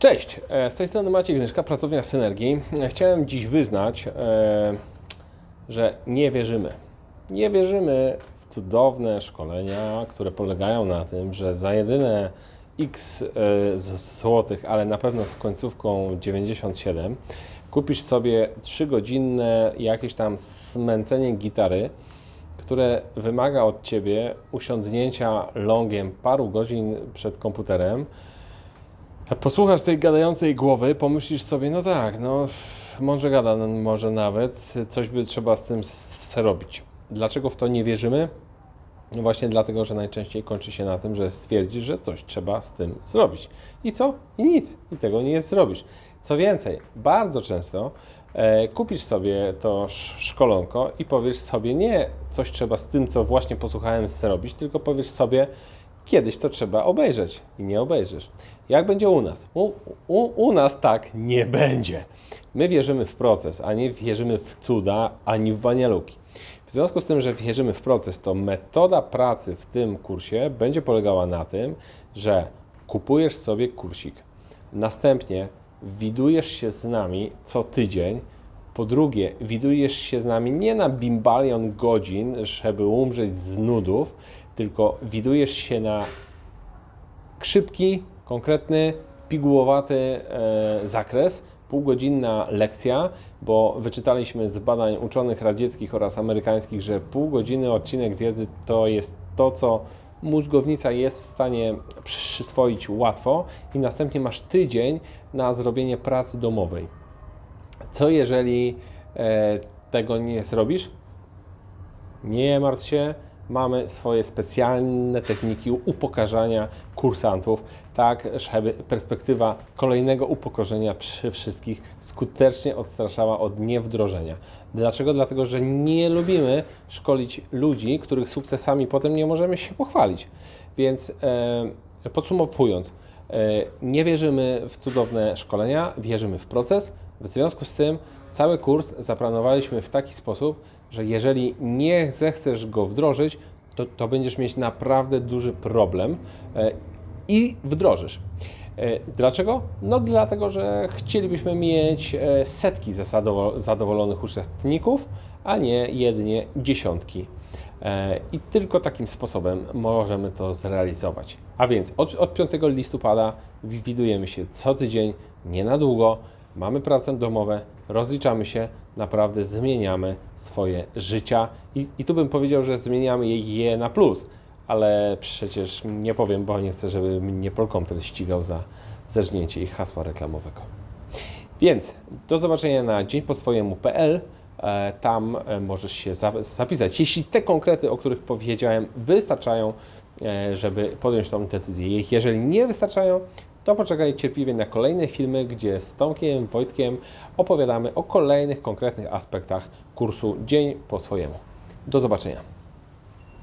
Cześć, e, z tej strony Maciej Gnyszka, pracownia Synergii. E, Chciałem dziś wyznać, e, że nie wierzymy. Nie wierzymy w cudowne szkolenia, które polegają na tym, że za jedyne x złotych, ale na pewno z końcówką 97, kupisz sobie 3-godzinne jakieś tam smęcenie gitary, które wymaga od Ciebie usiądnięcia longiem paru godzin przed komputerem, Posłuchasz tej gadającej głowy, pomyślisz sobie, no tak, no mądrze gada, no, może nawet coś by trzeba z tym s- robić. Dlaczego w to nie wierzymy? No właśnie dlatego, że najczęściej kończy się na tym, że stwierdzisz, że coś trzeba z tym zrobić. I co? I nic. I tego nie zrobisz. Co więcej, bardzo często e, kupisz sobie to sz- szkolonko i powiesz sobie nie coś trzeba z tym, co właśnie posłuchałem zrobić, tylko powiesz sobie kiedyś to trzeba obejrzeć i nie obejrzysz. Jak będzie u nas? U, u, u nas tak nie będzie. My wierzymy w proces, a nie wierzymy w cuda, ani w banialuki. W związku z tym, że wierzymy w proces, to metoda pracy w tym kursie będzie polegała na tym, że kupujesz sobie kursik, następnie widujesz się z nami co tydzień, po drugie, widujesz się z nami nie na bimbalion godzin, żeby umrzeć z nudów, tylko widujesz się na szybki, konkretny, pigułowaty e, zakres, półgodzinna lekcja, bo wyczytaliśmy z badań uczonych radzieckich oraz amerykańskich, że pół godziny odcinek wiedzy to jest to, co mózgownica jest w stanie przyswoić łatwo i następnie masz tydzień na zrobienie pracy domowej. Co jeżeli e, tego nie zrobisz? Nie martw się, mamy swoje specjalne techniki upokarzania kursantów, tak żeby perspektywa kolejnego upokorzenia przy wszystkich skutecznie odstraszała od niewdrożenia. Dlaczego? Dlatego, że nie lubimy szkolić ludzi, których sukcesami potem nie możemy się pochwalić. Więc e, podsumowując, e, nie wierzymy w cudowne szkolenia, wierzymy w proces. W związku z tym cały kurs zaplanowaliśmy w taki sposób, że jeżeli nie zechcesz go wdrożyć, to, to będziesz mieć naprawdę duży problem e, i wdrożysz. E, Dlaczego? No dlatego, że chcielibyśmy mieć e, setki zadowolonych uczestników, a nie jedynie dziesiątki. I tylko takim sposobem możemy to zrealizować. A więc od, od 5 listopada wi- widujemy się co tydzień, nie na długo. Mamy pracę domowe, rozliczamy się, naprawdę zmieniamy swoje życia. I, I tu bym powiedział, że zmieniamy je, na plus, ale przecież nie powiem, bo nie chcę, żeby mnie Polkomtel ścigał za zerżnięcie ich hasła reklamowego. Więc do zobaczenia na dzień po swojemu.pl. E, Tam e, możesz się za- zapisać. Jeśli te konkrety, o których powiedziałem, wystarczają, e, żeby podjąć tą decyzję. Jeżeli nie wystarczają, to poczekaj cierpliwie na kolejne filmy, gdzie z Tomkiem, Wojtkiem opowiadamy o kolejnych konkretnych aspektach kursu Dzień po swojemu. Do zobaczenia.